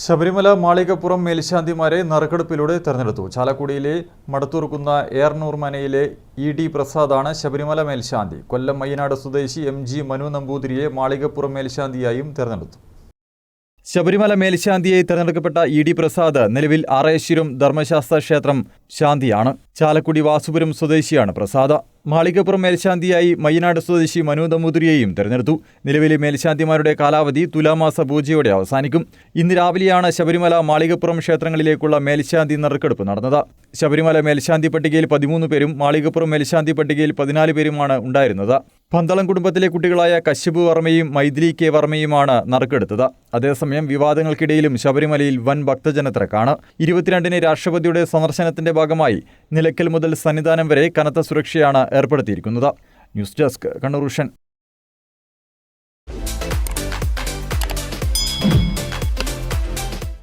ശബരിമല മാളികപ്പുറം മേൽശാന്തിമാരെ നറുക്കെടുപ്പിലൂടെ തെരഞ്ഞെടുത്തു. ചാലക്കുടിയിലെ മടത്തൂർക്കുന്ന ഏർനൂർ മനയിലെ ഇ ഡി പ്രസാദാണ് ശബരിമല മേൽശാന്തി. കൊല്ലം മയ്യനാട് സ്വദേശി എം ജി മനു നമ്പൂതിരിയെ മാളികപ്പുറം മേൽശാന്തിയായും തെരഞ്ഞെടുത്തു. ശബരിമല മേൽശാന്തിയായി തെരഞ്ഞെടുക്കപ്പെട്ട ഇ ഡി പ്രസാദ് നിലവിൽ ആറേശ്വരം ധർമ്മശാസ്ത്ര ക്ഷേത്രം ശാന്തിയാണ്. ചാലക്കുടി വാസുപുരം സ്വദേശിയാണ് പ്രസാദ. മാളികപ്പുറം മേൽശാന്തിയായി മയ്യനാട് സ്വദേശി മനു നമ്പൂതിരിയെയും തെരഞ്ഞെടുത്തു. നിലവിലെ മേൽശാന്തിമാരുടെ കാലാവധി തുലാമാസ പൂജയോടെ അവസാനിക്കും. ഇന്ന് രാവിലെയാണ് ശബരിമല മാളികപ്പുറം ക്ഷേത്രങ്ങളിലേക്കുള്ള മേൽശാന്തി നറുക്കെടുപ്പ് നടന്നത്. ശബരിമല മേൽശാന്തി പട്ടികയിൽ പതിമൂന്ന് പേരും മാളികപ്പുറം മേൽശാന്തി പട്ടികയിൽ പതിനാല് പേരുമാണ് ഉണ്ടായിരുന്നത്. പന്തളം കുടുംബത്തിലെ കുട്ടികളായ കശ്യപ് വർമ്മയും മൈഥിലി കെ വർമ്മയുമാണ് നറുക്കെടുത്തത്. അതേസമയം വിവാദങ്ങൾക്കിടയിലും ശബരിമലയിൽ വൻ ഭക്തജനത്തിരക്കാണ്. ഇരുപത്തിരണ്ടിന് രാഷ്ട്രപതിയുടെ സന്ദർശനത്തിന്റെ ഭാഗമായി നിലയ്ക്കൽ മുതൽ സന്നിധാനം വരെ കനത്ത സുരക്ഷയാണ് ഏർപ്പെടുത്തിയിരിക്കുന്നത്. News desk Kannur